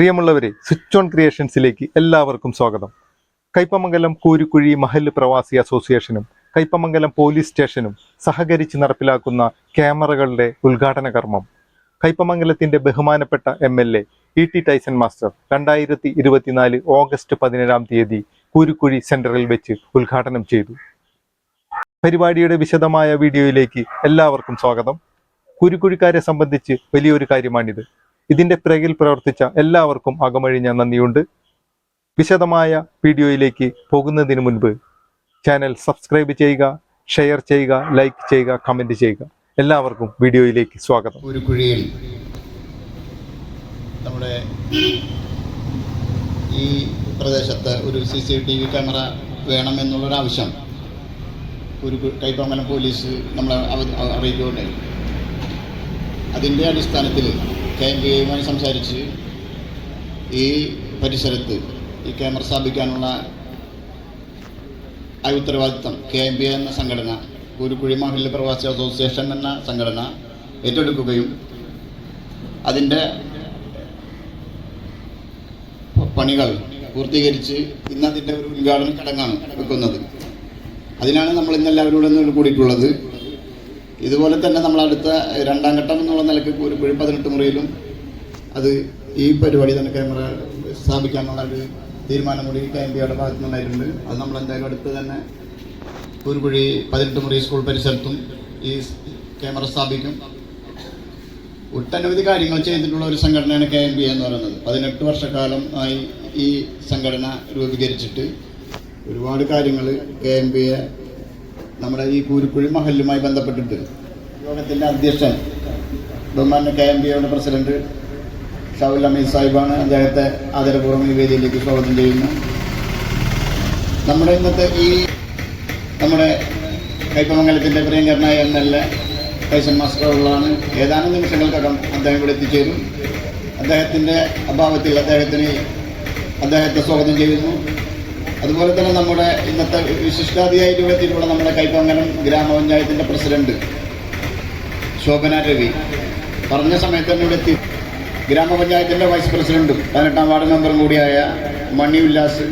പ്രിയമുള്ളവരെ switch on ക്രിയേഷൻസിലേക്ക് എല്ലാവർക്കും സ്വാഗതം. കൈപ്പമംഗലം കൂരുക്കുഴി മഹൽ പ്രവാസി അസോസിയേഷനും കൈപ്പമംഗലം പോലീസ് സ്റ്റേഷനും സഹകരിച്ച് നടപ്പിലാക്കുന്ന ക്യാമറകളുടെ ഉദ്ഘാടന കർമ്മം. കൈപ്പമംഗലത്തിന്റെ ബഹുമാനപ്പെട്ട M L A E T Taison master രണ്ടായിരത്തി ഇരുപത്തിനാല് ഓഗസ്റ്റ് പതിനേഴാം തീയതി കൂരുക്കുഴി സെന്ററിൽ വെച്ച് ഉദ്ഘാടനം ചെയ്തു. പരിപാടിയുടെ വിശദമായ വീഡിയോയിലേക്ക് എല്ലാവർക്കും സ്വാഗതം. കുരുക്കുഴിക്കാരെ സംബന്ധിച്ച് വലിയൊരു കാര്യമാണിത്. ഇതിന്റെ പിറകിൽ പ്രവർത്തിച്ച എല്ലാവർക്കും അകമഴിഞ്ഞ നന്ദിയുണ്ട്. വിശദമായ വീഡിയോയിലേക്ക് പോകുന്നതിന് മുൻപ് ചാനൽ സബ്സ്ക്രൈബ് ചെയ്യുക ഷെയർ ചെയ്യുക ലൈക്ക് ചെയ്യുക കമന്റ് ചെയ്യുക. എല്ലാവർക്കും വീഡിയോയിലേക്ക് സ്വാഗതം. ഒരു കുഴിയിൽ നമ്മുടെ ഈ പ്രദേശത്ത് ഒരു C C T V camera വേണമെന്നുള്ളൊരാവശ്യം ഒരു കൈപ്പമ്പലം പോലീസ് നമ്മളെ അറിയിക്കുകയുണ്ടായി. അതിന്റെ അടിസ്ഥാനത്തിൽ കെ എം പി സംസാരിച്ച് ഈ പരിസരത്ത് ഈ ക്യാമറ സ്ഥാപിക്കാനുള്ള ആ ഉത്തരവാദിത്തം കെ എം പി എന്ന സംഘടന കുരുക്കുഴി മഹല്ല് പ്രവാസി അസോസിയേഷൻ എന്ന സംഘടന ഏറ്റെടുക്കുകയും അതിന്റെ പണികൾ പൂർത്തീകരിച്ച് ഇന്ന് അതിന്റെ ഒരു ഉദ്ഘാടന ചടങ്ങാണ് വെക്കുന്നത്. അതിനാണ് നമ്മൾ ഇന്ന് എല്ലാവരും കൂടെ കൂടിയിട്ടുള്ളത്. ഇതുപോലെ തന്നെ നമ്മൾ അടുത്ത രണ്ടാം ഘട്ടം എന്നുള്ള നിലയ്ക്ക് കുരുക്കുഴി പതിനെട്ട് മുറിയിലും അത് ഈ പരിപാടി തന്നെ ക്യാമറ സ്ഥാപിക്കാനുള്ള ഒരു തീരുമാനം കൂടി കെ എം പിയുടെ ഭാഗത്തു നിന്നുണ്ടായിട്ടുണ്ട്. അത് നമ്മൾ എന്തായാലും അടുത്ത് തന്നെ കുരുപുഴി പതിനെട്ട് മുറി സ്കൂൾ പരിസരത്തും ഈ ക്യാമറ സ്ഥാപിക്കും. ഒട്ടനവധി കാര്യങ്ങൾ ചെയ്തിട്ടുള്ള ഒരു സംഘടനയാണ് കെ എം പി എന്ന് പറയുന്നത്. പതിനെട്ട് വർഷക്കാലം ആയി ഈ സംഘടന രൂപീകരിച്ചിട്ട് ഒരുപാട് കാര്യങ്ങൾ കെ എം പിയെ നമ്മുടെ ഈ കൂരിക്കുഴി മഹലുമായി ബന്ധപ്പെട്ടിട്ട് യോഗത്തിന്റെ അധ്യക്ഷൻ ബഹുമാന കെ. എം. പിയുടെ പ്രസിഡന്റ് ഷാവുൽ അമീദ് സാഹിബാണ് അദ്ദേഹത്തെ ആദരപൂർവം ഈ വേദിയിലേക്ക് സ്വാഗതം ചെയ്യുന്നു. നമ്മുടെ ഇന്നത്തെ ഈ നമ്മുടെ കൈപ്പമംഗലത്തിന്റെ പ്രിയങ്കരനായ എം. എൽ. എ. കൈസൻ മാസ്റ്ററുകളാണ് ഏതാനും നിമിഷങ്ങൾക്കകം അദ്ദേഹം ഇവിടെ എത്തിച്ചേരും. അദ്ദേഹത്തിന്റെ അഭാവത്തിൽ അദ്ദേഹത്തിന് അദ്ദേഹത്തെ സ്വാഗതം ചെയ്യുന്നു. അതുപോലെ തന്നെ നമ്മുടെ ഇന്നത്തെ ഇവിടെ എത്തിയിട്ടുള്ള നമ്മുടെ കൈപ്പങ്ങനം ഗ്രാമപഞ്ചായത്തിന്റെ പ്രസിഡന്റ് ശോഭന രവി. പറഞ്ഞ സമയത്ത് തന്നെ ഇവിടെ എത്തി. ഗ്രാമപഞ്ചായത്തിന്റെ വൈസ് പ്രസിഡന്റും പതിനെട്ടാം വാർഡ് മെമ്പറും കൂടിയായ മണി ഉല്ലാസ്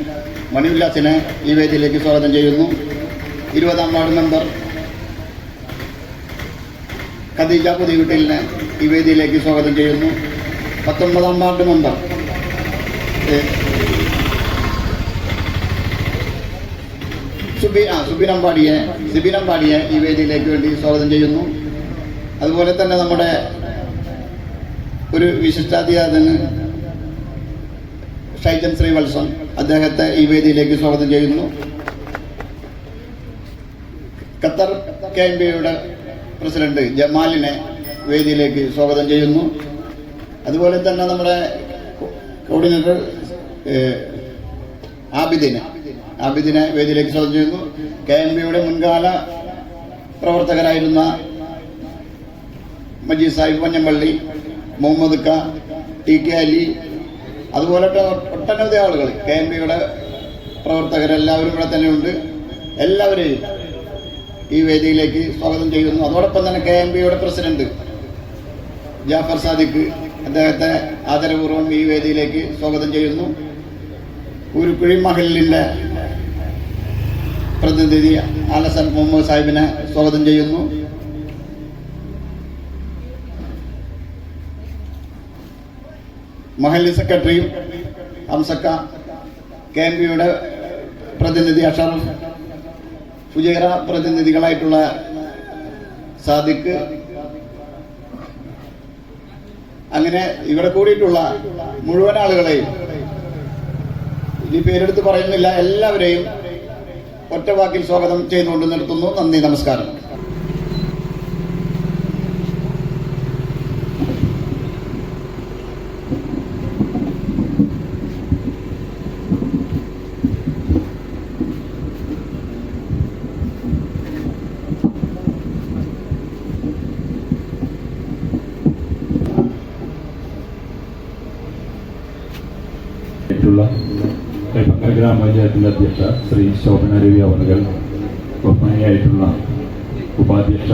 മണി ഉല്ലാസിനെ ഈ വേദിയിലേക്ക് സ്വാഗതം ചെയ്യുന്നു. ഇരുപതാം വാർഡ് മെമ്പർ ഖദീജ പുതിയകുട്ടിലിനെ ഈ വേദിയിലേക്ക് സ്വാഗതം ചെയ്യുന്നു. പത്തൊമ്പതാം വാർഡ് മെമ്പർ സുബി ആ സുബിനമ്പാടിയെ പാടിയെ ഈ വേദിയിലേക്ക് വേണ്ടി സ്വാഗതം ചെയ്യുന്നു. അതുപോലെ തന്നെ നമ്മുടെ ഒരു വിശിഷ്ടാതിഥിയാണ് ഷൈജൻ ശ്രീവത്സൻ അദ്ദേഹത്തെ ഈ വേദിയിലേക്ക് സ്വാഗതം ചെയ്യുന്നു. ഖത്തർ കെ എം പ്രസിഡന്റ് ജമാലിനെ വേദിയിലേക്ക് സ്വാഗതം ചെയ്യുന്നു. അതുപോലെ തന്നെ നമ്മുടെ കോർഡിനേറ്റർ ആബിദിനെ ആബിദിനെ വേദിയിലേക്ക് സ്വാഗതം ചെയ്യുന്നു. കെ എം ബിയുടെ മുൻകാല പ്രവർത്തകരായിരുന്ന മജീദ് സാഹിബ് പഞ്ഞമ്പള്ളി മുഹമ്മദ് ഖ ടി കെ അലി അതുപോലെ ഒട്ട- ഒട്ടനവധി ആളുകൾ കെ എം ബിയുടെ പ്രവർത്തകരെല്ലാവരും ഇവിടെ തന്നെയുണ്ട് എല്ലാവരെയും ഈ വേദിയിലേക്ക് സ്വാഗതം ചെയ്യുന്നു. അതോടൊപ്പം തന്നെ കെ എം ബിയുടെ പ്രസിഡന്റ് ജാഫർ സാദിഖ് അദ്ദേഹത്തെ ആദരപൂർവം ഈ വേദിയിലേക്ക് സ്വാഗതം ചെയ്യുന്നു. കുരുക്കുഴി മഹലിന്റെ പ്രതിനിധി ആലസൻ മുഹമ്മദ് സാഹിബിനെ സ്വാഗതം ചെയ്യുന്നു. മഹല്ലി സെക്രട്ടറി അംസക്ക കെ എം പിയുടെ പ്രതിനിധി അഷറഫ് ഫുജൈറ പ്രതിനിധികളായിട്ടുള്ള സാദിഖ്. അങ്ങനെ ഇവിടെ കൂടിയിട്ടുള്ള മുഴുവൻ ആളുകളെയും ഇനി പേരെടുത്ത് പറയുന്നില്ല എല്ലാവരെയും ഒറ്റ വാക്കിൽ സ്വാഗതം ചെയ്തുകൊണ്ട് നിർത്തുന്നു. നന്ദി നമസ്കാരം. ഗ്രാമപഞ്ചായത്തിന്റെ അധ്യക്ഷ ശ്രീ ശോഭന രവി അവറുകൾ ബഹുമാനിയായിട്ടുള്ള ഉപാധ്യക്ഷ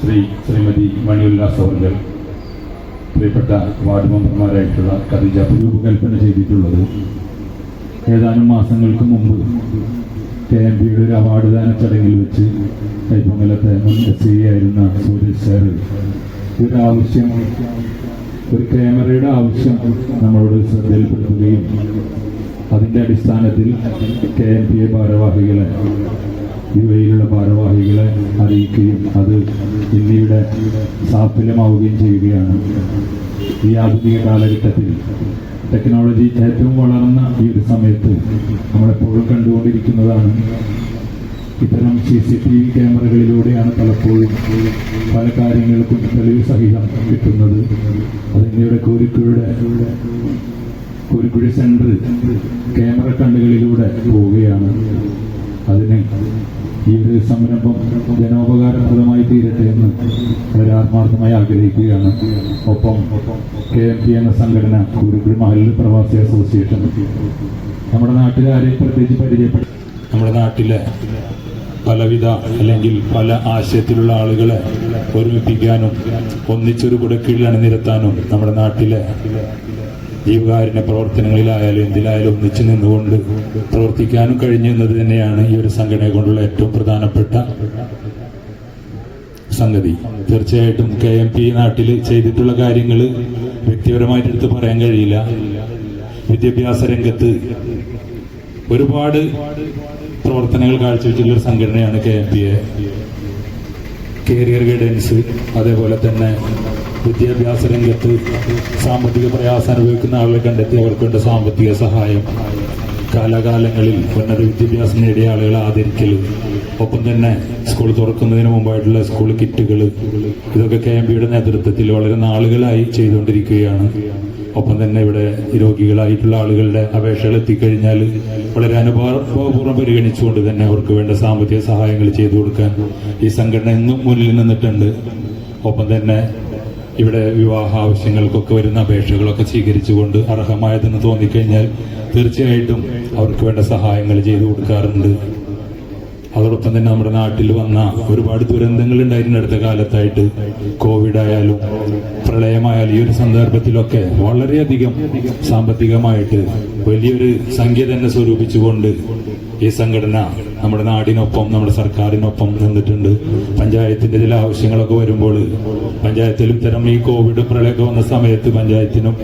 ശ്രീ ശ്രീമതി മണിയുല്ലാസ് അവറുകൾ പ്രിയപ്പെട്ട വാർഡ് മെമ്പർമാരായിട്ടുള്ള ഖദീജ രൂപകൽപ്പന ചെയ്തിട്ടുള്ളത്. ഏതാനും മാസങ്ങൾക്ക് മുമ്പ് കെ എം പിയുടെ ഒരു അവാർഡ് ദാന ചടങ്ങിൽ വെച്ച് കൈപ്പൊങ്കലത്തെ മുൻ എസ് ഐ ആയിരുന്ന സൂരജ് സാർ ഒരു ആവശ്യം ഒരു ക്യാമറയുടെ ആവശ്യം നമ്മളോട് ശ്രദ്ധയിൽപ്പെടുത്തുകയും അതിന്റെ അടിസ്ഥാനത്തിൽ കെ എം പി എ ഭാരവാഹികളെ യു എയിലുള്ള ഭാരവാഹികളെ അറിയിക്കുകയും അത് ഇന്ത്യയുടെ സാഫല്യമാവുകയും ചെയ്യുകയാണ്. ഈ ആധുനിക കാലഘട്ടത്തിൽ ടെക്നോളജി ഏറ്റവും വളർന്ന ഈ ഒരു സമയത്ത് നമ്മളെപ്പോഴും കണ്ടുകൊണ്ടിരിക്കുന്നതാണ്. ഇത്തരം സി സി ടി വി ക്യാമറകളിലൂടെയാണ് പലപ്പോഴും പല കാര്യങ്ങൾക്കും തെളിവ് സഹിതം കിട്ടുന്നത്. അത് ഇന്ത്യയുടെ കോരിക്കുഴയുടെ സെന്റർ ക്യാമറ കണ്ണുകളിലൂടെ പോവുകയാണ്. അതിന് ഈ ഒരു സംരംഭം ജനോപകാരപ്രദമായി തീരട്ടെ എന്ന് ഒരാത്മാർത്ഥമായി ആഗ്രഹിക്കുകയാണ്. ഒപ്പം കെ എം പി എന്ന സംഘടന കുരുക്കുഴി മഹല്ല് പ്രവാസി അസോസിയേഷൻ. നമ്മുടെ നാട്ടിലെ ആരെയും പ്രത്യേകിച്ച് പരിചയപ്പെട്ട നമ്മുടെ നാട്ടിലെ പലവിധ അല്ലെങ്കിൽ പല ആശയത്തിലുള്ള ആളുകളെ ഒരുമിപ്പിക്കാനും ഒന്നിച്ചൊരു കുടക്കീഴിൽ അണിനിരത്താനും നമ്മുടെ നാട്ടിലെ ജീവകാരുണ്യ പ്രവർത്തനങ്ങളിലായാലും എന്തിലായാലും ഒന്നിച്ചു നിന്നുകൊണ്ട് പ്രവർത്തിക്കാനും കഴിഞ്ഞു എന്നത് തന്നെയാണ് ഈ ഒരു സംഘടന കൊണ്ടുള്ള ഏറ്റവും പ്രധാനപ്പെട്ട സംഗതി. തീർച്ചയായിട്ടും കെ എം പി നാട്ടിൽ ചെയ്തിട്ടുള്ള കാര്യങ്ങൾ വ്യക്തിപരമായിട്ട് എടുത്ത് പറയാൻ കഴിയില്ല. വിദ്യാഭ്യാസ രംഗത്ത് ഒരുപാട് പ്രവർത്തനങ്ങൾ കാഴ്ചവെച്ചിട്ടുള്ള ഒരു സംഘടനയാണ് K M P A career guidance അതേപോലെ തന്നെ വിദ്യാഭ്യാസ രംഗത്ത് സാമ്പത്തിക പ്രയാസം അനുഭവിക്കുന്ന ആളുകളെ കണ്ടെത്തി അവർക്ക് വേണ്ട സാമ്പത്തിക സഹായം. കാലാകാലങ്ങളിൽ ഉന്നത വിദ്യാഭ്യാസം നേടിയ ആളുകളെ ആദരിക്കൽ ഒപ്പം തന്നെ സ്കൂൾ തുറക്കുന്നതിന് മുമ്പായിട്ടുള്ള സ്കൂൾ കിറ്റുകൾ ഇതൊക്കെ കെ എം പിയുടെ നേതൃത്വത്തിൽ വളരെ നാളുകളായി ചെയ്തുകൊണ്ടിരിക്കുകയാണ്. ഒപ്പം തന്നെ ഇവിടെ രോഗികളായിട്ടുള്ള ആളുകളുടെ അപേക്ഷകൾ എത്തിക്കഴിഞ്ഞാൽ വളരെ അനുഭവപൂർവം പരിഗണിച്ചുകൊണ്ട് തന്നെ അവർക്ക് വേണ്ട സാമ്പത്തിക സഹായങ്ങൾ ചെയ്തു കൊടുക്കാൻ ഈ സംഘടന എന്നും മുന്നിൽ നിന്നിട്ടുണ്ട്. ഒപ്പം തന്നെ ഇവിടെ വിവാഹ ആവശ്യങ്ങൾക്കൊക്കെ വരുന്ന അപേക്ഷകളൊക്കെ സ്വീകരിച്ചുകൊണ്ട് അർഹമായതെന്ന് തോന്നിക്കഴിഞ്ഞാൽ തീർച്ചയായിട്ടും അവർക്ക് വേണ്ട സഹായങ്ങൾ ചെയ്തു കൊടുക്കാറുണ്ട്. അതോടൊപ്പം തന്നെ നമ്മുടെ നാട്ടിൽ വന്ന ഒരുപാട് ദുരന്തങ്ങൾ ഉണ്ടായിരുന്നു അടുത്ത കാലത്തായിട്ട്. കോവിഡ് ആയാലും പ്രളയമായാലും ഈ ഒരു സന്ദർഭത്തിലൊക്കെ വളരെയധികം സാമ്പത്തികമായിട്ട് വലിയൊരു സംഖ്യ തന്നെ സ്വരൂപിച്ചുകൊണ്ട് ഈ സംഘടന നമ്മുടെ നാടിനൊപ്പം നമ്മുടെ സർക്കാരിനൊപ്പം നിന്നിട്ടുണ്ട്. പഞ്ചായത്തിന്റെ ചില ആവശ്യങ്ങളൊക്കെ വരുമ്പോൾ പഞ്ചായത്തിലും ഇത്തരം ഈ കോവിഡ് പ്രളയമൊക്കെ വന്ന സമയത്ത് പഞ്ചായത്തിനും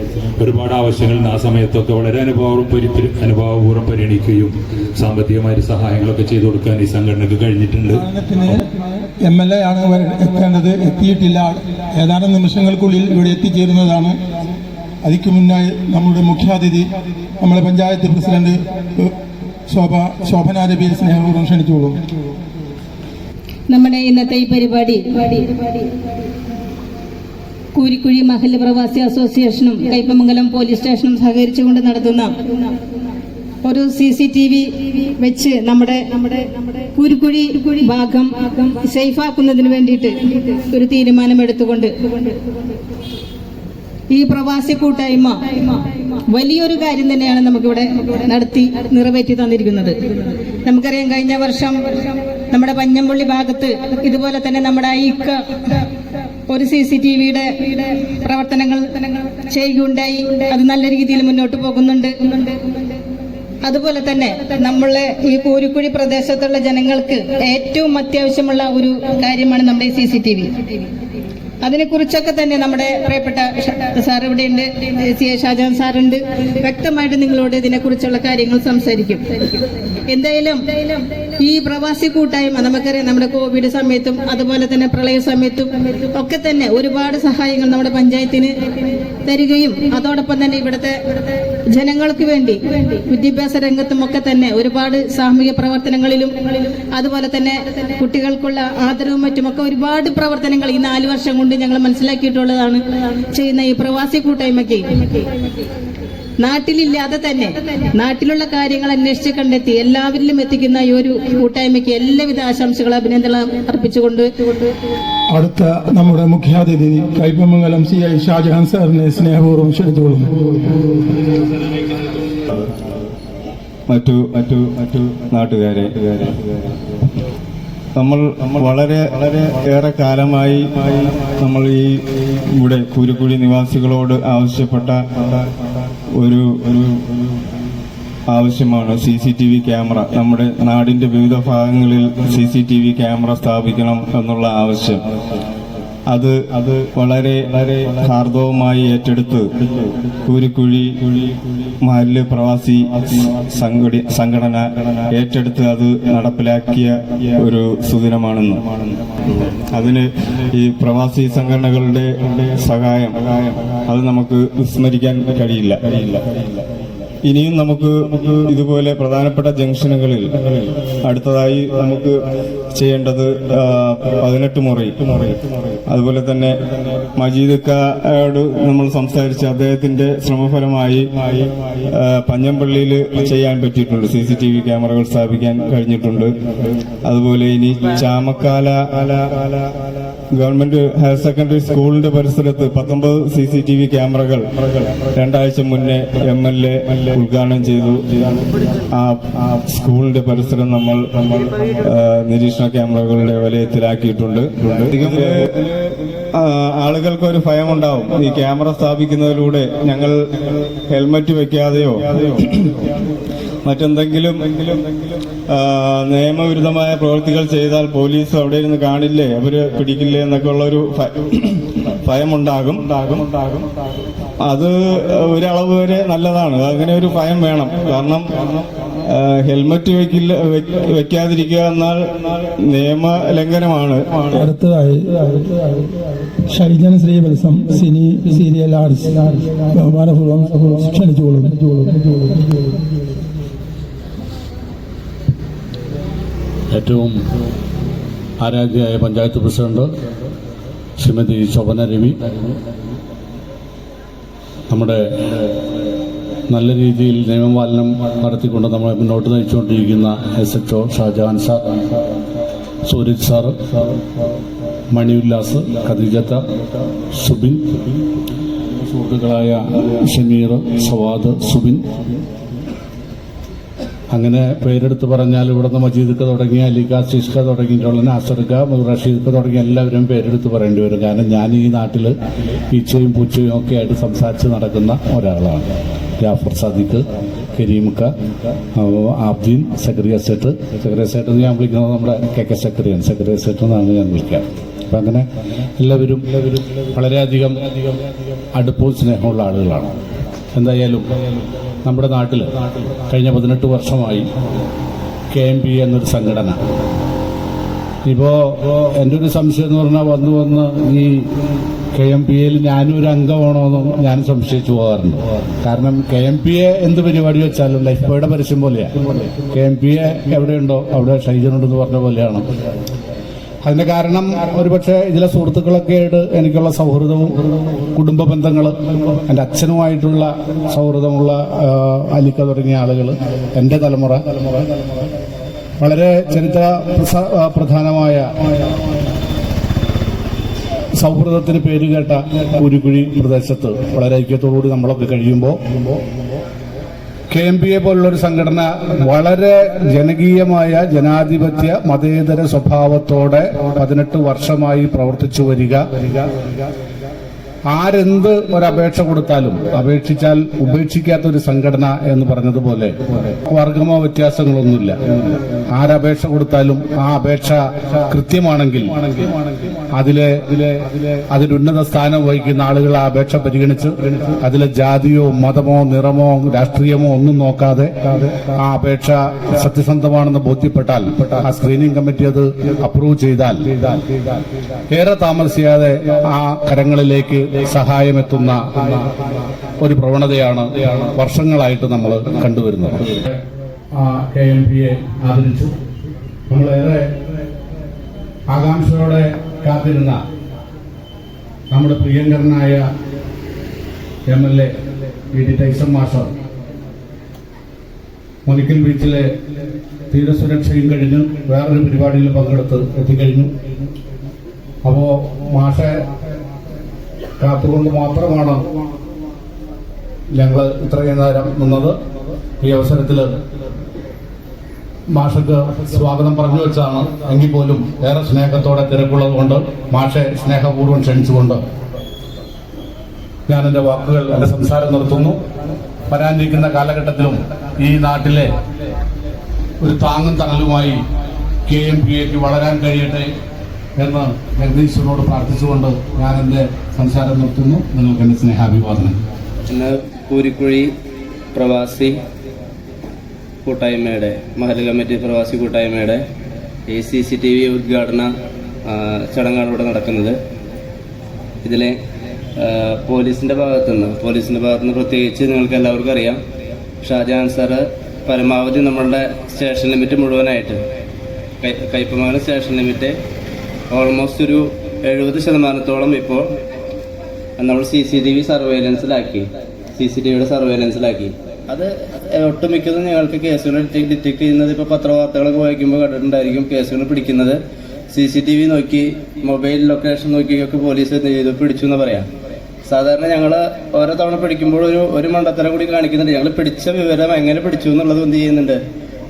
ഒരുപാട് ആവശ്യങ്ങൾ ആ സമയത്തൊക്കെ വളരെ അനുഭവം അനുഭവപൂർവം പരിഗണിക്കുകയും സാമ്പത്തികമായ സഹായങ്ങളൊക്കെ ചെയ്തു കൊടുക്കാൻ ഈ സംഘടനക്ക് കഴിഞ്ഞിട്ടുണ്ട്. എം എൽ എ ആണ് എത്തേണ്ടത്. എത്തിയിട്ടില്ല. ഏതാനും നിമിഷങ്ങൾക്കുള്ളിൽ ഇവിടെ എത്തിച്ചേരുന്നതാണ്. അതിക്കു മുന്നായി നമ്മുടെ മുഖ്യാതിഥി നമ്മുടെ പഞ്ചായത്ത് പ്രസിഡന്റ് ശോഭ ശോഭന സ്നേഹപൂർവം ക്ഷണിച്ചോളൂ. നമ്മുടെ ഇന്നത്തെ ഈ പരിപാടി കൂരിക്കുഴി മഹല്ല് പ്രവാസി അസോസിയേഷനും കൈപ്പമംഗലം പോലീസ് സ്റ്റേഷനും സഹകരിച്ചുകൊണ്ട് നടത്തുന്ന ഒരു സി സി ടി വി വെച്ച് നമ്മുടെ കൂരിക്കുഴി ഭാഗം സേഫാക്കുന്നതിന് വേണ്ടിയിട്ട് ഒരു തീരുമാനമെടുത്തുകൊണ്ട് ഈ പ്രവാസി കൂട്ടായ്മ വലിയൊരു കാര്യം തന്നെയാണ് നമുക്കിവിടെ നടത്തി നിറവേറ്റി തന്നിരിക്കുന്നത്. നമുക്കറിയാം കഴിഞ്ഞ വർഷം നമ്മുടെ പഞ്ഞമ്പള്ളി ഭാഗത്ത് ഇതുപോലെ തന്നെ നമ്മുടെ ഐക്ക ഒരു സി സി ടി വിയുടെ പ്രവർത്തനങ്ങൾ ചെയ്യുകയുണ്ടായി. അത് നല്ല രീതിയിൽ മുന്നോട്ട് പോകുന്നുണ്ട്. അതുപോലെ തന്നെ നമ്മളെ ഈ കൂരിക്കുഴി പ്രദേശത്തുള്ള ജനങ്ങൾക്ക് ഏറ്റവും അത്യാവശ്യമുള്ള ഒരു കാര്യമാണ് നമ്മുടെ ഈ സി സി ടി വി. അതിനെക്കുറിച്ചൊക്കെ തന്നെ നമ്മുടെ പ്രിയപ്പെട്ട സാർ ഇവിടെയുണ്ട്. സി എ ഷാജാൻ സാറുണ്ട്. വ്യക്തമായിട്ട് നിങ്ങളോട് ഇതിനെക്കുറിച്ചുള്ള കാര്യങ്ങൾ സംസാരിക്കും. എന്തായാലും ഈ പ്രവാസി കൂട്ടായ്മ നമുക്കറിയാം നമ്മുടെ കോവിഡ് സമയത്തും അതുപോലെ തന്നെ പ്രളയ സമയത്തും ഒക്കെ തന്നെ ഒരുപാട് സഹായങ്ങൾ നമ്മുടെ പഞ്ചായത്തിന് തരികയും അതോടൊപ്പം തന്നെ ഇവിടുത്തെ ജനങ്ങൾക്ക് വേണ്ടി വിദ്യാഭ്യാസ രംഗത്തും ഒക്കെ തന്നെ ഒരുപാട് സാമൂഹ്യ പ്രവർത്തനങ്ങളിലും അതുപോലെ തന്നെ കുട്ടികൾക്കുള്ള ആദരവും മറ്റുമൊക്കെ ഒരുപാട് പ്രവർത്തനങ്ങൾ ഈ നാല് വർഷം കൊണ്ട് ഞങ്ങൾ മനസ്സിലാക്കിയിട്ടുള്ളതാണ് ചെയ്യുന്ന ഈ പ്രവാസി കൂട്ടായ്മയ്ക്ക്. നാട്ടിലില്ലാതെ തന്നെ നാട്ടിലുള്ള കാര്യങ്ങൾ അന്വേഷിച്ച് കണ്ടെത്തി എല്ലാവരിലും എത്തിക്കുന്ന ഈ ഒരു കൂട്ടായ്മയ്ക്ക് എല്ലാവിധ ആശംസകളും അഭിനന്ദനം അർപ്പിച്ചുകൊണ്ട് അടുത്ത നമ്മുടെ മുഖ്യാതിഥി കൈപ്പമംഗലം സി ഐ ഷാജഹാൻ സാറിനെ സ്നേഹപൂർവം ക്ഷണിച്ചുകൊള്ളുന്നു. മറ്റു മറ്റു മറ്റു നാട്ടുകാരെ നമ്മൾ വളരെ വളരെ ഏറെ കാലമായി നമ്മൾ ഈ ഇവിടെ കുരുക്കുഴി നിവാസികളോട് ആവശ്യപ്പെട്ട ഒരു ഒരു ആവശ്യമാണ് C C T V camera. നമ്മുടെ നാടിന്റെ വിവിധ ഭാഗങ്ങളിൽ C C T V camera സ്ഥാപിക്കണം എന്നുള്ള ആവശ്യം. അത് അത് വളരെ വളരെ ഹാർദവമായി ഏറ്റെടുത്ത് കൂരിക്കുഴി മഹല്ല് പ്രവാസി സംഘടി സംഘടന ഏറ്റെടുത്ത് അത് നടപ്പിലാക്കിയ ഒരു സുദിനമാണെന്ന്. അതിന് ഈ പ്രവാസി സംഘടനകളുടെ സഹായം അത് നമുക്ക് വിസ്മരിക്കാൻ കഴിയില്ല കഴിയില്ല. ഇനിയും നമുക്ക് ഇതുപോലെ പ്രധാനപ്പെട്ട ജംഗ്ഷനുകളിൽ അടുത്തതായി നമുക്ക് ചെയ്യേണ്ടത് പതിനെട്ട് മുറി. അതുപോലെ തന്നെ മജീദക്കയോട് നമ്മൾ സംസാരിച്ച് അദ്ദേഹത്തിന്റെ ശ്രമഫലമായി പഞ്ഞമ്പള്ളിയിൽ ചെയ്യാൻ പറ്റിയിട്ടുണ്ട്. സി സി ടി വി ക്യാമറകൾ സ്ഥാപിക്കാൻ കഴിഞ്ഞിട്ടുണ്ട്. അതുപോലെ ഇനി ചാമക്കാല ഗവൺമെന്റ് ഹയർ സെക്കൻഡറി സ്കൂളിന്റെ പരിസരത്ത് പത്തൊമ്പത് സി സി ടി വി ക്യാമറകൾ രണ്ടാഴ്ച മുന്നേ എം എൽ എ ഉദ്ഘാടനം ചെയ്തു. ആ സ്കൂളിന്റെ പരിസരം നമ്മൾ നമ്മൾ നിരീക്ഷണ ക്യാമറകളുടെ വലയത്തിലാക്കിയിട്ടുണ്ട്. ആളുകൾക്ക് ഒരു ഭയമുണ്ടാവും. ഈ ക്യാമറ സ്ഥാപിക്കുന്നതിലൂടെ ഞങ്ങൾ ഹെൽമറ്റ് വെക്കാതെയോ മറ്റെന്തെങ്കിലും നിയമവിരുദ്ധമായ പ്രവൃത്തികൾ ചെയ്താൽ പോലീസ് അവിടെ ഇരുന്ന് കാണില്ലേ അവർ പിടിക്കില്ലേ എന്നൊക്കെ ഉള്ള ഒരു ഭയമുണ്ടാകും. ഉണ്ടാകും ഉണ്ടാകും അത് ഒരളവ് വരെ നല്ലതാണ്. അങ്ങനെ ഒരു ഭയം വേണം. കാരണം ഹെൽമറ്റ് വെക്കില്ല വെക്ക- വെക്കാതിരിക്കുക എന്നാൽ നിയമ ലംഘനമാണ്. അടുത്തതായി Shaijan Srivatsam cine serial arts ബഹുമാനപൂർവം ക്ഷണിച്ചോളും ഏറ്റവും ആരാധ്യയായ പഞ്ചായത്ത് പ്രസിഡന്റ് ശ്രീമതി ശോഭന രവി നമ്മുടെ നല്ല രീതിയിൽ നിയമപാലനം നടത്തിക്കൊണ്ട് നമ്മളെ മുന്നോട്ട് നയിച്ചുകൊണ്ടിരിക്കുന്ന S H O Shajahan sir Sooraj sir Mani Ullas ഖദീജത്ത Subin സുഹൃത്തുക്കളായ ഷമീർ സവാദ് സുബിൻ അങ്ങനെ പേരെടുത്ത് പറഞ്ഞാൽ ഇവിടുന്ന് മജീദ്ക്ക് തുടങ്ങി അലിക സിസ്ക തുടങ്ങിയിട്ടുള്ള നാസർക്ക റഷീദ്ക്ക് തുടങ്ങി എല്ലാവരും പേരെടുത്ത് പറയേണ്ടി വരും. കാരണം ഞാൻ ഈ നാട്ടിൽ ഈച്ചയും പൂച്ചയും ഒക്കെ ആയിട്ട് സംസാരിച്ച് നടക്കുന്ന ഒരാളാണ്. Jafar Sadiq കരീമുക്ക Abdeen secretary set secretary set ഞാൻ വിളിക്കുന്നത് നമ്മുടെ കെ കെ സെക്രട്ടറിയാണ് സെക്രട്ടറി സെറ്റ് എന്നാണ് ഞാൻ വിളിക്കുക അപ്പം അങ്ങനെ എല്ലാവരും വളരെയധികം അടുപ്പവും സ്നേഹമുള്ള ആളുകളാണ്. എന്തായാലും നമ്മുടെ നാട്ടിൽ കഴിഞ്ഞ പതിനെട്ട് വർഷമായി കെ എം പി എന്നൊരു സംഘടന. ഇപ്പോൾ എന്റെ ഒരു സംശയം എന്ന് പറഞ്ഞാൽ വന്ന് വന്ന് ഈ കെ എം പി എയിൽ ഞാനും ഒരു അംഗമാണോന്നും ഞാൻ സംശയിച്ചു പോകാറുണ്ട്. കാരണം കെ എം പി എ എന്ത് പരിപാടി വെച്ചാലും ലൈഫ് ബോയുടെ പരസ്യം പോലെയാണ് കെ എം പി എ എവിടെയുണ്ടോ അവിടെ ഷൈജനുണ്ടെന്ന് പറഞ്ഞ പോലെയാണ്. അതിന്റെ കാരണം ഒരുപക്ഷെ ഇതിലെ സുഹൃത്തുക്കളൊക്കെ ആയിട്ട് എനിക്കുള്ള സൗഹൃദവും കുടുംബ ബന്ധങ്ങൾ എന്റെ അച്ഛനുമായിട്ടുള്ള സൗഹൃദമുള്ള അലിക്ക തുടങ്ങിയ ആളുകൾ എന്റെ തലമുറ വളരെ ചരിത്ര പ്രധാനമായ സൗഹൃദത്തിന് പേരുകേട്ട കുരുക്കുഴി പ്രദേശത്ത് വളരെ ഐക്യത്തോടുകൂടി നമ്മളൊക്കെ കഴിയുമ്പോൾ കെ എം പി എ പോലുള്ളൊരു സംഘടന വളരെ ജനകീയമായ ജനാധിപത്യ മതേതര സ്വഭാവത്തോടെ പതിനെട്ട് വർഷമായി പ്രവർത്തിച്ചു വരിക. ആരെന്ത് ഒരപേക്ഷ കൊടുത്താലും അപേക്ഷിച്ചാൽ ഉപേക്ഷിക്കാത്ത ഒരു സംഘടന എന്ന് പറഞ്ഞതുപോലെ വർഗമോ വ്യത്യാസങ്ങളൊന്നുമില്ല. ആരപേക്ഷ കൊടുത്താലും ആ അപേക്ഷ കൃത്യമാണെങ്കിൽ അതിലെ അതിൽ ഉന്നത സ്ഥാനം വഹിക്കുന്ന ആളുകൾ ആ അപേക്ഷ പരിഗണിച്ച് അതിലെ ജാതിയോ മതമോ നിറമോ രാഷ്ട്രീയമോ ഒന്നും നോക്കാതെ ആ അപേക്ഷ സത്യസന്ധമാണെന്ന് ബോധ്യപ്പെട്ടാൽ ആ സ്ക്രീനിംഗ് കമ്മിറ്റി അത് അപ്രൂവ് ചെയ്താൽ ഏറെ താമസിയാതെ ആ കരങ്ങളിലേക്ക് സഹായമെത്തുന്ന ഒരു പ്രവണതയാണ് വർഷങ്ങളായിട്ട് നമ്മൾ കണ്ടുവരുന്നത്. കെ എം പിയെ ആദരിച്ചു. നമ്മളേറെ കാത്തിരുന്ന നമ്മുടെ പ്രിയങ്കരനായ M L A E D Taison master Munikkal ബീച്ചിലെ തീരസുരക്ഷയും കഴിഞ്ഞ് വേറൊരു പരിപാടിയിൽ പങ്കെടുത്ത് എത്തിക്കഴിഞ്ഞു. അപ്പോ മാഷെ കാത്തുകൊണ്ട് മാത്രമാണ് ഞങ്ങൾ ഇത്രയും നേരം നിന്നത്. ഈ അവസരത്തിൽ മാഷക്ക് സ്വാഗതം പറഞ്ഞു വെച്ചാണ് എങ്കിൽ പോലും ഏറെ സ്നേഹത്തോടെ തിരക്കുള്ളത് കൊണ്ട് മാഷെ സ്നേഹപൂർവം ക്ഷണിച്ചുകൊണ്ട് ഞാൻ എന്റെ വാക്കുകൾ എന്റെ സംസാരം നിർത്തുന്നു. വരാനിരിക്കുന്ന കാലഘട്ടത്തിലും ഈ നാട്ടിലെ ഒരു താങ്ങും തണലുമായി കെ എം പി എക്ക് വളരാൻ കഴിയട്ടെ എന്ന് ജഗദീശ്വരനോട് പ്രാർത്ഥിച്ചുകൊണ്ട് ഞാൻ എന്റെ സംസാരം നിർത്തുന്നു. നിങ്ങൾക്ക് എന്റെ സ്നേഹാഭിവാദനം. പൂരിക്കുഴി പ്രവാസി കൂട്ടായ്മയുടെ മഹല കമ്മിറ്റി പ്രവാസി കൂട്ടായ്മയുടെ A C C T V ഉദ്ഘാടന ചടങ്ങാണ് ഇവിടെ നടക്കുന്നത്. ഇതിലെ പോലീസിന്റെ ഭാഗത്തുനിന്ന് പോലീസിന്റെ ഭാഗത്തുനിന്ന് പ്രത്യേകിച്ച് നിങ്ങൾക്ക് എല്ലാവർക്കും അറിയാം. ഷാജഹാൻ സാറ് പരമാവധി നമ്മളുടെ സ്റ്റേഷൻ ലിമിറ്റ് മുഴുവനായിട്ട് കയ്പമംഗലം സ്റ്റേഷൻ ലിമിറ്റ് ഓൾമോസ്റ്റ് ഒരു എഴുപത് ശതമാനത്തോളം ഇപ്പോൾ നമ്മൾ സി സി ടി വി സർവൈലൻസിലാക്കി സി സി ടി വിയുടെ സർവൈലൻസിലാക്കി അത് ഒട്ടുമിക്കതും ഞങ്ങൾക്ക് കേസുകൾ ഡിറ്റക്ട് ചെയ്യുന്നത് ഇപ്പോൾ പത്രവാർത്തകളൊക്കെ വായിക്കുമ്പോൾ കണ്ടിട്ടുണ്ടായിരിക്കും കേസുകൾ പിടിക്കുന്നത്. സി സി ടി വി നോക്കി മൊബൈൽ ലൊക്കേഷൻ നോക്കിയൊക്കെ പോലീസ് എന്ത് ചെയ്തു? പിടിച്ചു എന്ന് പറയാം. സാധാരണ ഞങ്ങൾ ഓരോ തവണ പിടിക്കുമ്പോൾ ഒരു ഒരു മണ്ടത്തരം കൂടി കാണിക്കുന്നുണ്ട്. ഞങ്ങൾ പിടിച്ച വിവരം എങ്ങനെ പിടിച്ചു എന്നുള്ളത് എന്ത് ചെയ്യുന്നുണ്ട്?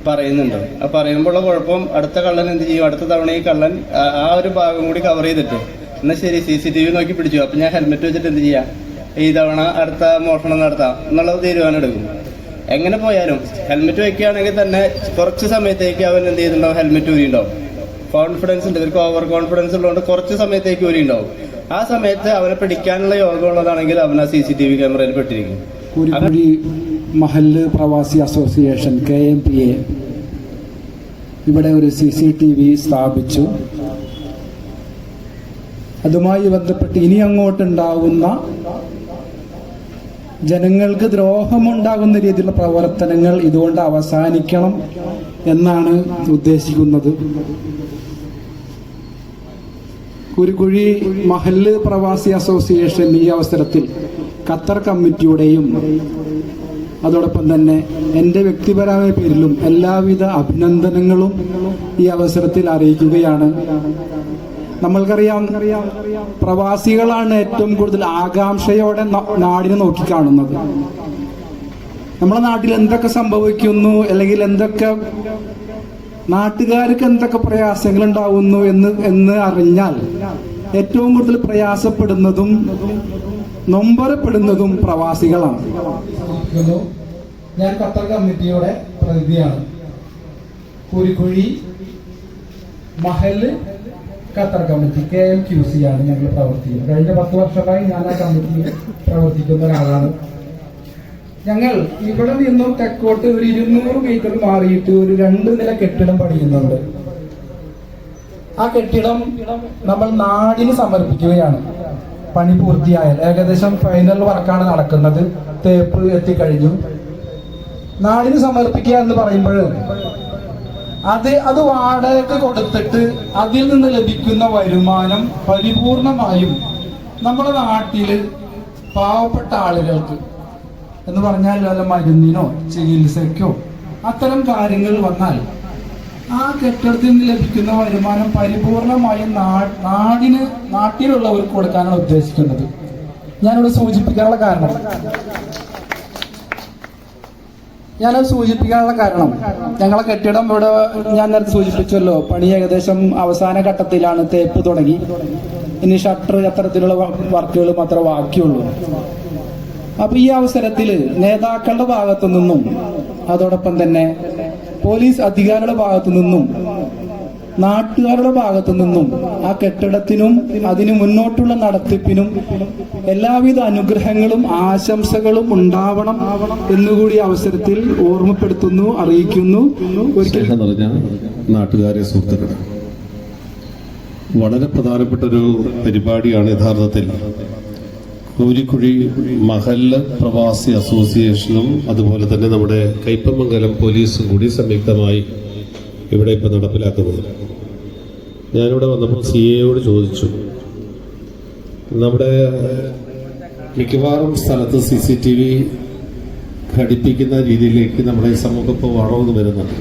പറയുന്നുണ്ട്. ആ പറയുമ്പോഴുള്ള കുഴപ്പം അടുത്ത കള്ളൻ എന്ത് ചെയ്യും? അടുത്ത തവണ ഈ കള്ളൻ ആ- ഒരു ഭാഗം കൂടി കവർ ചെയ്തിട്ട്. എന്നാൽ ശരി സി സി ടി വി നോക്കി പിടിച്ചു. അപ്പം ഞാൻ ഹെൽമെറ്റ് വെച്ചിട്ട് എന്ത് ചെയ്യാം? ഈ തവണ അടുത്ത മോഷണം നടത്താം. എന്നുള്ളത് തീരുമാനം എടുക്കും എങ്ങനെ പോയാലും ഹെൽമെറ്റ് വെക്കുകയാണെങ്കിൽ തന്നെ കുറച്ച് സമയത്തേക്ക് അവൻ എന്ത് ചെയ്യുന്നുണ്ടാവും? ഹെൽമെറ്റ് ഊരിയുണ്ടാവും. കോൺഫിഡൻസ് ഉണ്ട്. ഇവർക്ക് ഓവർ കോൺഫിഡൻസ് ഉള്ളതുകൊണ്ട് കുറച്ച് സമയത്തേക്ക് ഊരിയുണ്ടാവും. ആ സമയത്ത് അവനെ പിടിക്കാനുള്ള യോഗം ഉള്ളതാണെങ്കിൽ അവൻ ആ സി സി ടി വി ക്യാമറയിൽ പെട്ടിരിക്കും. കുരുക്കുഴി മഹല്ല് പ്രവാസി association K M P A ഇവിടെ ഒരു സി സി ടി വി സ്ഥാപിച്ചു. അതുമായി ബന്ധപ്പെട്ട് ഇനി അങ്ങോട്ടുണ്ടാവുന്ന ജനങ്ങൾക്ക് ദ്രോഹമുണ്ടാകുന്ന രീതിയിലുള്ള പ്രവർത്തനങ്ങൾ ഇതുകൊണ്ട് അവസാനിക്കണം എന്നാണ് ഉദ്ദേശിക്കുന്നത്. കുരുകുഴി മഹല്ല് പ്രവാസി അസോസിയേഷൻ ഈ അവസരത്തിൽ ഖത്തർ കമ്മിറ്റിയുടെയും അതോടൊപ്പം തന്നെ എന്റെ വ്യക്തിപരമായ പേരിലും എല്ലാവിധ അഭിനന്ദനങ്ങളും ഈ അവസരത്തിൽ അറിയിക്കുകയാണ്. നമ്മൾക്കറിയാം പ്രവാസികളാണ് ഏറ്റവും കൂടുതൽ ആകാംക്ഷയോടെ നാടിനെ നോക്കിക്കാണുന്നത്. നമ്മുടെ നാട്ടിൽ എന്തൊക്കെ സംഭവിക്കുന്നു അല്ലെങ്കിൽ എന്തൊക്കെ നാട്ടുകാർക്ക് എന്തൊക്കെ പ്രയാസങ്ങൾ ഉണ്ടാവുന്നു എന്ന് എന്ന് അറിഞ്ഞാൽ ഏറ്റവും കൂടുതൽ പ്രയാസപ്പെടുന്നതും നൊമ്പരപ്പെടുന്നതും പ്രവാസികളാണ്. ഞാൻ ഖത്തർ കമ്മിറ്റിയുടെ പ്രതിനിധിയാണ്. Kurikkuzhi Mahal Qatar committee K M Q C ആണ് ഞങ്ങൾ പ്രവർത്തിക്കുന്നത്. കഴിഞ്ഞ പത്ത് വർഷമായി ഞാൻ ആ കമ്മിറ്റിയിൽ പ്രവർത്തിക്കുന്ന ഒരാളാണ്. ഞങ്ങൾ ഇവിടെ നിന്നും തെക്കോട്ട് ഒരു ഇരുന്നൂറ് മീറ്റർ മാറിയിട്ട് ഒരു രണ്ട് നില കെട്ടിടം പണിയുന്നുണ്ട്. ആ കെട്ടിടം നമ്മൾ നാടിന് സമർപ്പിക്കുകയാണ്. പണി പൂർത്തിയായാൽ. ഏകദേശം ഫൈനൽ വർക്കാണ് നടക്കുന്നത്. തേപ്പ് എത്തിക്കഴിഞ്ഞു. നാടിന് സമർപ്പിക്കുക എന്ന് പറയുമ്പോൾ അത് അത് വാടകയ്ക്ക് കൊടുത്തിട്ട് അതിൽ നിന്ന് ലഭിക്കുന്ന വരുമാനം പരിപൂർണമായും നമ്മുടെ നാട്ടിൽ പാവപ്പെട്ട ആളുകൾക്ക് എന്ന് പറഞ്ഞാൽ വല്ല മരുന്നിനോ ചികിത്സയ്ക്കോ അത്തരം കാര്യങ്ങൾ വന്നാൽ ആ കെട്ടിടത്തിൽ നിന്ന് ലഭിക്കുന്ന വരുമാനം പരിപൂർണമായും നാടിന് നാട്ടിലുള്ളവർക്ക് കൊടുക്കാനാണ് ഉദ്ദേശിക്കുന്നത്. ഞാനിവിടെ സൂചിപ്പിക്കാനുള്ള കാരണം. ഞാനത് സൂചിപ്പിക്കാനുള്ള കാരണം. ഞങ്ങളെ കെട്ടിടം ഇവിടെ ഞാൻ നേരത്തെ സൂചിപ്പിച്ചല്ലോ. പണി ഏകദേശം അവസാന ഘട്ടത്തിലാണ് തേപ്പ് തുടങ്ങി. ഇനി ഷട്ടർ അത്തരത്തിലുള്ള വർക്കുകൾ മാത്രമേ ബാക്കിയുള്ളൂ. അപ്പൊ ഈ അവസരത്തിൽ നേതാക്കളുടെ ഭാഗത്തു നിന്നും അതോടൊപ്പം തന്നെ പോലീസ് അധികാരികളുടെ ഭാഗത്തു നിന്നും നാട്ടുകാരുടെ ഭാഗത്തു നിന്നും ആ കെട്ടിടത്തിനും അതിന് മുന്നോട്ടുള്ള നടത്തിപ്പിനും എല്ലാവിധ അനുഗ്രഹങ്ങളും ആശംസകളും ഉണ്ടാവണം എന്നുകൂടി അവസരത്തിൽ ഓർമ്മപ്പെടുത്തുന്നു അറിയിക്കുന്നു. സ്നേഹം നിറഞ്ഞ നാട്ടുകാരെ സുഹൃത്തുക്കളെ വളരെ പ്രധാനപ്പെട്ട ഒരു പരിപാടിയാണ് യഥാർത്ഥത്തിൽ കൂരിക്കുഴി മഹല്ല പ്രവാസി അസോസിയേഷനും അതുപോലെ തന്നെ നമ്മുടെ കൈപ്പമംഗലം പോലീസും കൂടി സംയുക്തമായി ഇവിടെ ഇപ്പോൾ നടപ്പിലാക്കുന്നത്. ഞാനിവിടെ വന്നപ്പോൾ സി എയോട് ചോദിച്ചു. നമ്മുടെ മിക്കവാറും സ്ഥലത്ത് സി സി ടി വി ഘടിപ്പിക്കുന്ന രീതിയിലേക്ക് നമ്മുടെ ഈ സമൂഹം ഇപ്പോൾ വളർന്നു വരുന്നുണ്ട്.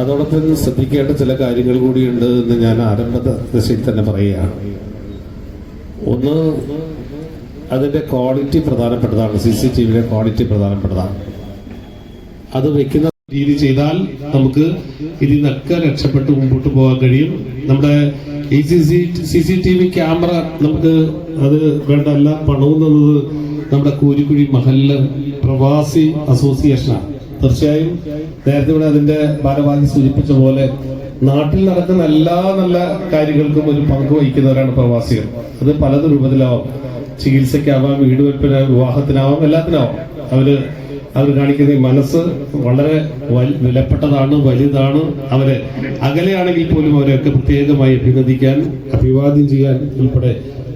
അതോടൊപ്പം ശ്രദ്ധിക്കേണ്ട ചില കാര്യങ്ങൾ കൂടിയുണ്ട് എന്ന് ഞാൻ ആരംഭ ദശയിൽ തന്നെ പറയുകയാണ്. ഒന്ന് അതിന്റെ ക്വാളിറ്റി പ്രധാനപ്പെട്ടതാണ്. സി സി ടി വിയുടെ ക്വാളിറ്റി പ്രധാനപ്പെട്ടതാണ്. അത് വെക്കുന്ന രീതി ചെയ്താൽ നമുക്ക് ഇതിൽ നിന്നൊക്കെ രക്ഷപ്പെട്ട് മുമ്പോട്ട് പോകാൻ കഴിയും. നമ്മുടെ ഈ C C T V camera നമുക്ക് അത് വേണ്ട എല്ലാ പണവും തന്നത് നമ്മുടെ കൂരിക്കുഴി മഹല്ല് പ്രവാസി അസോസിയേഷനാണ്. തീർച്ചയായും നേരത്തെ ഇവിടെ അതിന്റെ ഭാരവാഹി സൂചിപ്പിച്ച പോലെ നാട്ടിൽ നടക്കുന്ന എല്ലാ നല്ല കാര്യങ്ങൾക്കും ഒരു പങ്ക് വഹിക്കുന്നവരാണ് പ്രവാസികൾ. അത് പല രൂപത്തിലാവാം ചികിത്സയ്ക്കാവാം വീട് വിവാഹത്തിനാവാം എല്ലാത്തിനാവാം. അവർ അവർ കാണിക്കുന്ന മനസ്സ് വളരെ വിലപ്പെട്ടതാണ് വലുതാണ്. അവരെ അകലെയാണെങ്കിൽ പോലും അവരെയൊക്കെ പ്രത്യേകമായി അഭിനന്ദിക്കാൻ അഭിവാദ്യം ചെയ്യാൻ ഉൾപ്പെടെ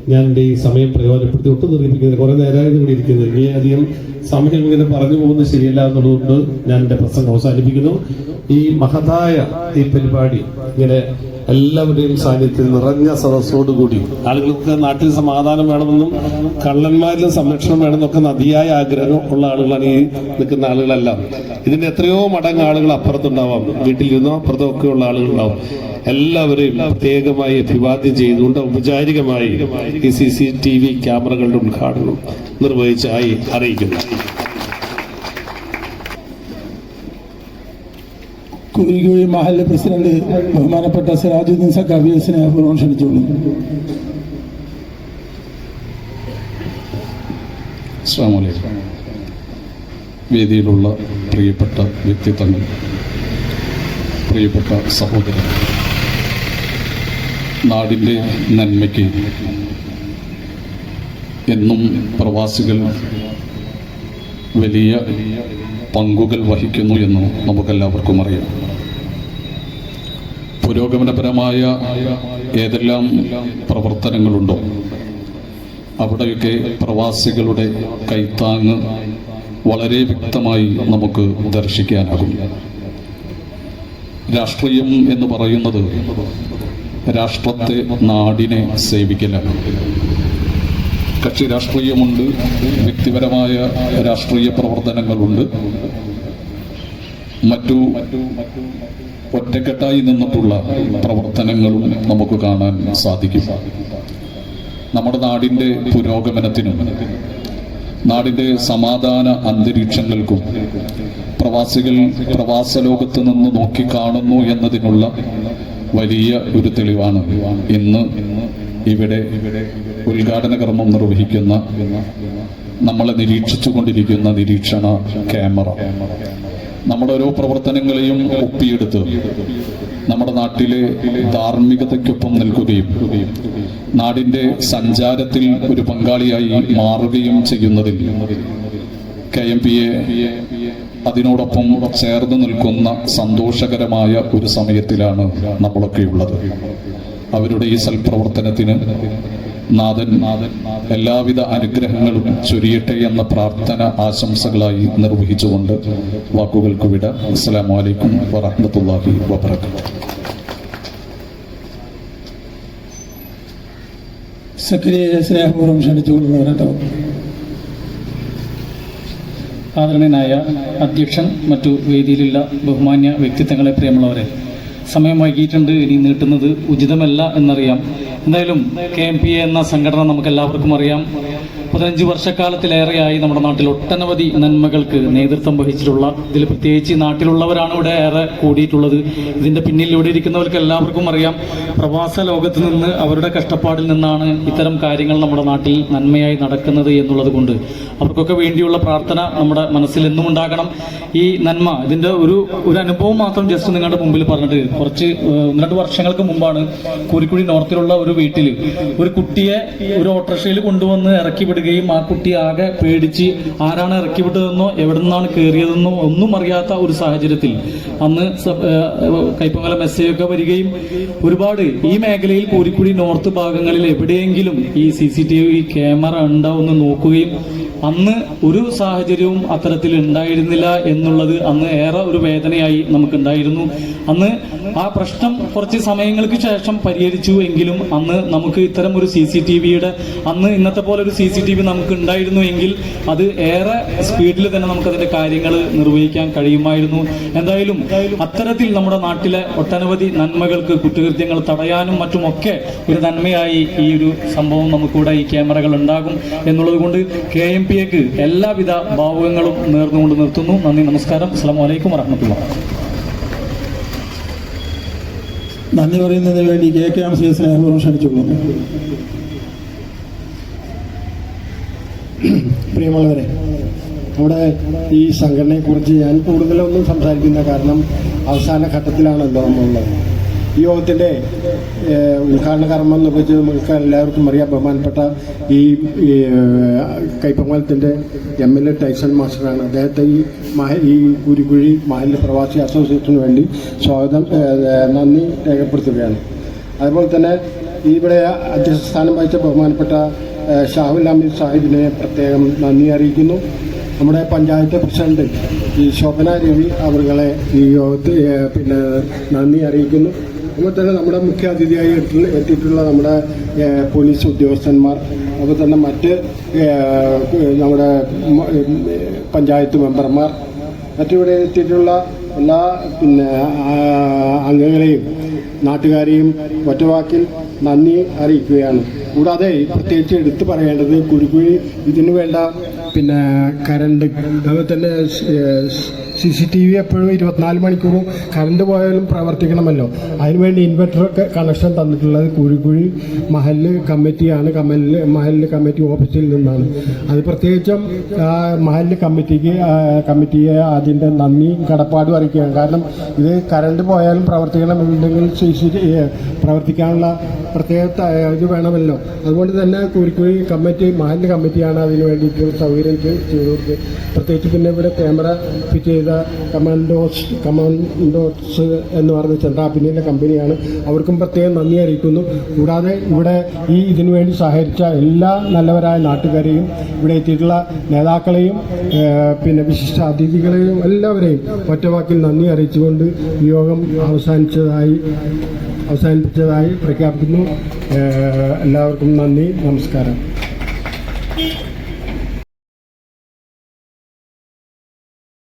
ഞാൻ എന്റെ ഈ സമയം പ്രയോജനപ്പെടുത്തി ഒട്ടും നിർമ്മിക്കുന്നത് കുറെ നേരമായിരുന്നു കൂടി ഇരിക്കുന്നത്. ഇനി അധികം സമയം ഇങ്ങനെ പറഞ്ഞു പോകുന്നത് ശരിയല്ല എന്നുള്ളതുകൊണ്ട് ഞാൻ എന്റെ പ്രസംഗം അവസാനിപ്പിക്കുന്നു. ഈ മഹതായ ഈ പരിപാടി ഇങ്ങനെ എല്ലാവരുടെയും സാന്നിധ്യത്തിൽ നിറഞ്ഞ സദസ്സോടുകൂടി. ആളുകൾക്ക് നാട്ടിൽ സമാധാനം വേണമെന്നും കള്ളന്മാരിലും സംരക്ഷണം വേണമെന്നൊക്കെ നദിയായ ആഗ്രഹം ഉള്ള ആളുകളാണ് ഈ നിൽക്കുന്ന ആളുകളെല്ലാം. ഇതിന്റെ എത്രയോ മടങ്ങ് ആളുകൾ അപ്പുറത്തുണ്ടാവാം. വീട്ടിലിരുന്നോ അപ്പുറത്തോ ഒക്കെ ഉള്ള ആളുകളുണ്ടാവും. എല്ലാവരെയും പ്രത്യേകമായി അഭിവാദ്യം ചെയ്തുകൊണ്ട് ഔപചാരികമായി ഈ സി സി ടി വി ക്യാമറകളുടെ ഉദ്ഘാടനം നിർവഹിച്ചായി അറിയിക്കുന്നു. കുരികുഴി മഹല്ല് പ്രസിഡന്റ് ബഹുമാനപ്പെട്ട സിറാജുദ്ദീൻ സക്കാബിയെ സ്നേഹപൂർവം ക്ഷണിച്ചോളൂ. വേദിയിലുള്ള പ്രിയപ്പെട്ട വ്യക്തിത്വങ്ങൾ പ്രിയപ്പെട്ട സഹോദരൻ നാടിന്റെ നന്മയ്ക്ക് എന്നും പ്രവാസികൾ വലിയ പങ്കുകൾ വഹിക്കുന്നു എന്ന് നമുക്കെല്ലാവർക്കും അറിയാം. പുരോഗമനപരമായ ഏതെല്ലാം പ്രവർത്തനങ്ങളുണ്ടോ? അവിടെയൊക്കെ പ്രവാസികളുടെ കൈത്താങ്ങ് വളരെ വ്യക്തമായി നമുക്ക് ദർശിക്കാനാകും. രാഷ്ട്രീയം എന്ന് പറയുന്നത് രാഷ്ട്രത്തെ നാടിനെ സേവിക്കലാണ്. കക്ഷി രാഷ്ട്രീയമുണ്ട് വ്യക്തിപരമായ രാഷ്ട്രീയ പ്രവർത്തനങ്ങളുണ്ട്. മറ്റു ഒറ്റക്കെട്ടായി നിന്നിട്ടുള്ള പ്രവർത്തനങ്ങളും നമുക്ക് കാണാൻ സാധിക്കും. നമ്മുടെ നാടിന്റെ പുരോഗമനത്തിനും നാടിന്റെ സമാധാന അന്തരീക്ഷങ്ങൾക്കും പ്രവാസികൾ പ്രവാസ ലോകത്ത് നിന്ന് നോക്കിക്കാണുന്നു എന്നതിനുള്ള വലിയ ഒരു തെളിവാണ് ഇന്ന് ഇവിടെ ഉദ്ഘാടന കർമ്മം നിർവഹിക്കുന്ന നമ്മളെ നിരീക്ഷിച്ചു കൊണ്ടിരിക്കുന്ന നിരീക്ഷണ ക്യാമറ. നമ്മുടെ ഓരോ പ്രവർത്തനങ്ങളെയും ഒപ്പിയെടുത്ത് നമ്മുടെ നാട്ടിലെ ധാർമ്മികതയ്ക്കൊപ്പം നിൽക്കുകയും നാടിന്റെ സഞ്ചാരത്തിൽ ഒരു പങ്കാളിയായി മാറുകയും ചെയ്യുന്നതിൽ കെ എം പി എ അതിനോടൊപ്പം ചേർന്ന് നിൽക്കുന്ന സന്തോഷകരമായ ഒരു സമയത്തിലാണ് നമ്മളൊക്കെയുള്ളത്. അവരുടെ ഈ സൽപ്രവർത്തനത്തിന് നാഥൻ എല്ലാവിധ അനുഗ്രഹങ്ങളും ചൊരിയട്ടെ എന്ന പ്രാർത്ഥന ആശംസകളായി നിർവഹിച്ചുകൊണ്ട് വാക്കുകൾക്ക് വിട. അസ്സലാമു അലൈക്കും വറഹ്മത്തുള്ളാഹി വബറകാതുഹു. സക്രിയെ സ്നേഹപൂർവം ക്ഷണിച്ചുകൊള്ളുന്നു ആദരണീയനായ അധ്യക്ഷൻ മറ്റു വേദിയിലുള്ള ബഹുമാന്യ വ്യക്തിത്വങ്ങളെ പ്രിയമുള്ളവരെ സമയം വൈകിയിട്ടുണ്ട് ഇനി നീട്ടുന്നത് ഉചിതമല്ല എന്നറിയാം. എന്തായാലും കെ എം പി എ എന്ന സംഘടന നമുക്ക് എല്ലാവർക്കും അറിയാം. പതിനഞ്ച് വർഷക്കാലത്തിലേറെയായി നമ്മുടെ നാട്ടിൽ ഒട്ടനവധി നന്മകൾക്ക് നേതൃത്വം വഹിച്ചിട്ടുള്ള ഇതിൽ പ്രത്യേകിച്ച് നാട്ടിലുള്ളവരാണ് ഇവിടെ ഏറെ കൂടിയിട്ടുള്ളത്. ഇതിന്റെ പിന്നിൽ ഇവിടെ ഇരിക്കുന്നവർക്ക് എല്ലാവർക്കും അറിയാം. പ്രവാസ ലോകത്ത് നിന്ന് അവരുടെ കഷ്ടപ്പാടിൽ നിന്നാണ് ഇത്തരം കാര്യങ്ങൾ നമ്മുടെ നാട്ടിൽ നന്മയായി നടക്കുന്നത് എന്നുള്ളത് കൊണ്ട്. അവർക്കൊക്കെ വേണ്ടിയുള്ള പ്രാർത്ഥന നമ്മുടെ മനസ്സിൽ എന്നും ഉണ്ടാകണം. ഈ നന്മ ഇതിന്റെ ഒരു ഒരു അനുഭവം മാത്രം ജസ്റ്റ് നിങ്ങളുടെ മുമ്പിൽ പറഞ്ഞിട്ട് കുറച്ച് ഒന്ന് രണ്ട് വർഷങ്ങൾക്ക് മുമ്പാണ് കൂരിക്കുഴി നോർത്തിലുള്ള ഒരു വീട്ടിൽ ഒരു കുട്ടിയെ ഒരു ഓട്ടോറിക്ഷയിൽ കൊണ്ടുവന്ന് ഇറക്കി വിടുകയും ആ കുട്ടി ആകെ പേടിച്ച് ആരാണ് ഇറക്കി വിട്ടതെന്നോ എവിടെ നിന്നാണ് കയറിയതെന്നോ ഒന്നും അറിയാത്ത ഒരു സാഹചര്യത്തിൽ അന്ന് കൈപ്പങ്ങല മെസ്സേജൊക്കെ വരികയും ഒരുപാട് ഈ മേഖലയിൽ കോരിക്കുടി നോർത്ത് ഭാഗങ്ങളിൽ എവിടെയെങ്കിലും ഈ C C T V camera ഉണ്ടാവുമെന്ന് നോക്കുകയും അന്ന് ഒരു സാഹചര്യവും അത്തരത്തിൽ ഉണ്ടായിരുന്നില്ല എന്നുള്ളത് അന്ന് ഏറെ ഒരു വേദനയായി നമുക്കുണ്ടായിരുന്നു. അന്ന് ആ പ്രശ്നം കുറച്ച് സമയങ്ങൾക്ക് ശേഷം പരിഹരിച്ചു എങ്കിലും അന്ന് നമുക്ക് ഇത്തരം ഒരു സി സി ടി വിയുടെ അന്ന് ഇന്നത്തെ പോലെ ഒരു സി സി ടി വി നമുക്ക് ഉണ്ടായിരുന്നു എങ്കിൽ അത് ഏറെ സ്പീഡിൽ തന്നെ നമുക്ക് അതിന്റെ കാര്യങ്ങൾ നിർവഹിക്കാൻ കഴിയുമായിരുന്നു. എന്തായാലും അത്തരത്തിൽ നമ്മുടെ നാട്ടിലെ ഒട്ടനവധി നന്മകൾക്ക് കുറ്റകൃത്യങ്ങൾ തടയാനും മറ്റുമൊക്കെ ഒരു നന്മയായി ഈ ഒരു സംഭവം നമുക്കിവിടെ ഈ ക്യാമറകൾ ഉണ്ടാകും എന്നുള്ളത് കൊണ്ട് കെ എം പി എക്ക് എല്ലാവിധ ഭാവുകങ്ങളും നേർന്നുകൊണ്ട് നിർത്തുന്നു. നന്ദി നമസ്കാരം. അസ്സാം വലൈക്കും വറഹമത്തുള്ള നന്ദി പറയുന്നതിന് വേണ്ടി കെ കെ എം സി എസിനെ പൂർവം ക്ഷണിച്ചുകൊള്ളുന്നു പ്രിയമുള്ളവരെ നമ്മുടെ ഈ സംഘടനയെക്കുറിച്ച് ഞാൻ കൂടുതലൊന്നും സംസാരിക്കുന്ന കാരണം അവസാന ഘട്ടത്തിലാണല്ലോ നമ്മളുള്ളത്. ഈ യോഗത്തിന്റെ ഉദ്ഘാടന കർമ്മം നിർവഹിച്ചത് നമുക്ക് എല്ലാവർക്കും അറിയാം. ബഹുമാനപ്പെട്ട ഈ കൈപ്പമംഗലത്തിന്റെ എം എൽ എ ടൈസൺ മാസ്റ്ററാണ്. അദ്ദേഹത്തെ ഈ മഹ ഈ കുരിക്കുഴി മഹലിന്റെ പ്രവാസി അസോസിയേഷന് വേണ്ടി സ്വാഗതം നന്ദി രേഖപ്പെടുത്തുകയാണ്. അതുപോലെ തന്നെ ഇവിടെ അധ്യക്ഷ സ്ഥാനം വഹിച്ച ബഹുമാനപ്പെട്ട ഷാഹുൽ അമീർ സാഹിബിനെ പ്രത്യേകം നന്ദി അറിയിക്കുന്നു. നമ്മുടെ പഞ്ചായത്ത് പ്രസിഡന്റ് ഈ ശോഭന രവി അവരുകളെ ഈ പിന്നെ നന്ദി അറിയിക്കുന്നു. അതുപോലെ തന്നെ നമ്മുടെ മുഖ്യ അതിഥിയായി എത്തി- എത്തിയിട്ടുള്ള നമ്മുടെ പോലീസ് ഉദ്യോഗസ്ഥന്മാർ അതുപോലെ തന്നെ മറ്റ് നമ്മുടെ പഞ്ചായത്ത് മെമ്പർമാർ മറ്റിവിടെ എത്തിയിട്ടുള്ള എല്ലാ പിന്നെ അംഗങ്ങളെയും നാട്ടുകാരെയും ഒറ്റവാക്കിൽ നന്ദി അറിയിക്കുകയാണ്. കൂടാതെ പ്രത്യേകിച്ച് എടുത്തു പറയേണ്ടത് കുഴിക്കുഴി ഇതിനു വേണ്ട പിന്നെ കരണ്ട് അതുപോലെ തന്നെ സി സി ടി വി എപ്പോഴും ഇരുപത്തിനാല് മണിക്കൂറും കറണ്ട് പോയാലും പ്രവർത്തിക്കണമല്ലോ. അതിനുവേണ്ടി ഇൻവെർട്ടറൊക്കെ കണക്ഷൻ തന്നിട്ടുള്ളത് കുഴിക്കുഴി മഹല്ല് കമ്മിറ്റിയാണ് കമ്മലിൽ മഹല്ല് കമ്മിറ്റി ഓഫീസിൽ നിന്നാണ്. അത് പ്രത്യേകിച്ചും മഹൽ കമ്മിറ്റിക്ക് കമ്മിറ്റിയെ അതിന്റെ നന്ദി കടപ്പാടും അറിയിക്കുകയാണ്. കാരണം ഇത് കറണ്ട് പോയാലും പ്രവർത്തിക്കണമെന്നുണ്ടെങ്കിൽ സി സി പ്രവർത്തിക്കാനുള്ള പ്രത്യേക ഇത് വേണമല്ലോ. അതുകൊണ്ട് തന്നെ കുരിക്കുഴി കമ്മിറ്റി മഹലിന്റെ കമ്മിറ്റിയാണ് അതിന് വേണ്ടിയിട്ട് സൗകര്യം ചെയ്ത് കൊടുത്തത് പ്രത്യേകിച്ച് പിന്നെ ഇവിടെ ക്യാമറ ഫിറ്റ് ചെയ്ത കമാൻഡോസ് കമാൻഡോസ് എന്ന് പറഞ്ഞ ചന്ദ്രാപിന്നിന്റെ കമ്പനിയാണ്. അവർക്കും പ്രത്യേകം നന്ദി അറിയിക്കുന്നു. കൂടാതെ ഇവിടെ ഈ ഇതിനു വേണ്ടി സഹകരിച്ച എല്ലാ നല്ലവരായ നാട്ടുകാരെയും ഇവിടെ എത്തിയിട്ടുള്ള നേതാക്കളെയും പിന്നെ വിശിഷ്ട അതിഥികളെയും എല്ലാവരെയും ഒറ്റവാക്കിൽ നന്ദി അറിയിച്ചുകൊണ്ട് യോഗം അവസാനിച്ചതായി അവസാനിപ്പിച്ചതായി പ്രഖ്യാപിക്കുന്നു. എല്ലാവർക്കും നന്ദി. നമസ്കാരം.